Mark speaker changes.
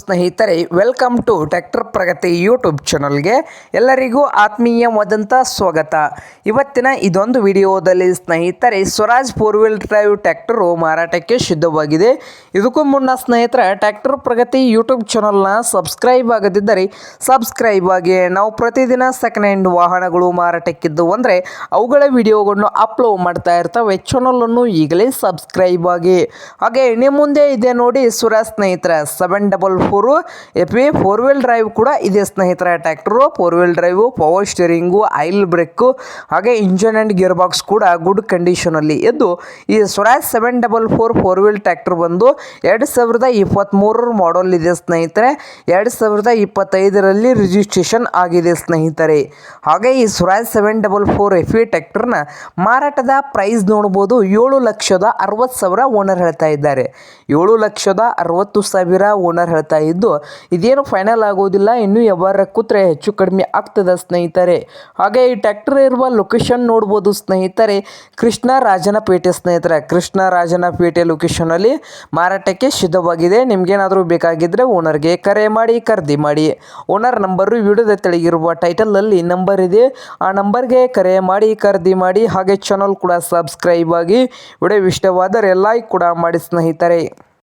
Speaker 1: ಸ್ನೇಹಿತರೆ welcome to tractor Pragati YouTube ಚಾನಲ್ಗೆ ಎಲ್ಲರಿಗೂ ಆತ್ಮೀಯವಾದಂಥ ಸ್ವಾಗತ. ಇವತ್ತಿನ ಇದೊಂದು ವಿಡಿಯೋದಲ್ಲಿ ಸ್ನೇಹಿತರೆ, Swaraj four wheel drive tractor ಮಾರಾಟಕ್ಕೆ ಸಿದ್ಧವಾಗಿದೆ. ಇದಕ್ಕೂ ಮುನ್ನ ಸ್ನೇಹಿತರೆ ಟ್ರ್ಯಾಕ್ಟರ್ ಪ್ರಗತಿ ಯೂಟ್ಯೂಬ್ ಚಾನಲ್ನ ಸಬ್ಸ್ಕ್ರೈಬ್ ಆಗದಿದ್ದರೆ ಸಬ್ಸ್ಕ್ರೈಬ್ ಆಗಿ, ನಾವು ಪ್ರತಿದಿನ ಸೆಕೆಂಡ್ ಹ್ಯಾಂಡ್ ವಾಹನಗಳು ಮಾರಾಟಕ್ಕಿದ್ದು ಅಂದರೆ ಅವುಗಳ ವಿಡಿಯೋಗಳನ್ನು ಅಪ್ಲೋಡ್ ಮಾಡ್ತಾ ಇರ್ತವೆ. ಚಾನಲನ್ನು ಈಗಲೇ ಸಬ್ಸ್ಕ್ರೈಬ್ ಆಗಿ. ಹಾಗೆ ನಿಮ್ಮ ಮುಂದೆ ಇದೆ ನೋಡಿ ಸುರ ಸ್ನೇಹಿತರ seven double four F V four wheel drive ಕೂಡ ಇದೆ ಸ್ನೇಹಿತರ tractor four wheel drive, power steering, oil brake, ಹಾಗೆ ಇಂಜನ್ ಆ್ಯಂಡ್ ಗಿಯರ್ ಬಾಕ್ಸ್ ಕೂಡ ಗುಡ್ ಕಂಡೀಷನಲ್ಲಿ ಇದ್ದು ಈ Swaraj seven double four four wheel tractor ಬಂದು ಎರಡು ಸಾವಿರದ ಇಪ್ಪತ್ತ್ಮೂರರ ಮಾಡಲ್ ಇದೆ ಸ್ನೇಹಿತರೆ. ಎರಡು ಸಾವಿರದ ಇಪ್ಪತ್ತೈದರಲ್ಲಿ ರಿಜಿಸ್ಟ್ರೇಷನ್ ಆಗಿದೆ ಸ್ನೇಹಿತರೆ. ಹಾಗೆ ಈ Swaraj seven double four F E ಟ್ಯಾಕ್ಟರ್ನ ಮಾರಾಟದ ಪ್ರೈಸ್ ನೋಡ್ಬೋದು ಏಳು ಲಕ್ಷದ ಅರವತ್ತು ಸಾವಿರ ಓನರ್ ಹೇಳ್ತಾ ಇದ್ದಾರೆ. ಏಳು ಲಕ್ಷದ ಅರವತ್ತು ಸಾವಿರ ಓನರ್ ಹೇಳ್ತಾ ಇದ್ದು, ಇದೇನು ಫೈನಲ್ ಆಗೋದಿಲ್ಲ, ಇನ್ನೂ ವ್ಯವಹಾರ ಕೂತ್ರೆ ಹೆಚ್ಚು ಕಡಿಮೆ ಆಗ್ತದೆ ಸ್ನೇಹಿತರೆ. ಹಾಗೆ ಈ ಟ್ಯಾಕ್ಟರ್ ಇರುವ ಲೊಕೇಶನ್ ನೋಡ್ಬೋದು ಸ್ನೇಹಿತರೆ. ಕೃಷ್ಣ ರಾಜನಪೇಟೆ ಸ್ನೇಹಿತರೆ. ಕೃಷ್ಣ ರಾಜನಪೇಟೆ ಲೊಕೇಶನಲ್ಲಿ ಮಾರಾಟಕ್ಕೆ ಸಿದ್ಧವಾಗಿದೆ. ನಿಮ್ಗೇನಾದರೂ ಬೇಕಾಗಿದ್ದರೆ ಓನರ್ಗೆ ಕರೆ ಮಾಡಿ, ಖರೀದಿ ಮಾಡಿ. ಓನರ್ ನಂಬರು ವಿಡಿಯೋದ ತೆಳಗಿರುವ ಟೈಟಲಲ್ಲಿ ನಂಬರ್ ಇದೆ. ಆ ನಂಬರ್ಗೆ ಕರೆ ಮಾಡಿ, ಖರೀದಿ ಮಾಡಿ. ಹಾಗೆ ಚಾನಲ್ ಕೂಡ ಸಬ್ಸ್ಕ್ರೈಬ್ ಆಗಿ, ವಿಡಿಯೋ ಇಷ್ಟವಾದರೆ ಲೈಕ್ ಕೂಡ ಮಾಡಿ ಸ್ನೇಹಿತರೆ.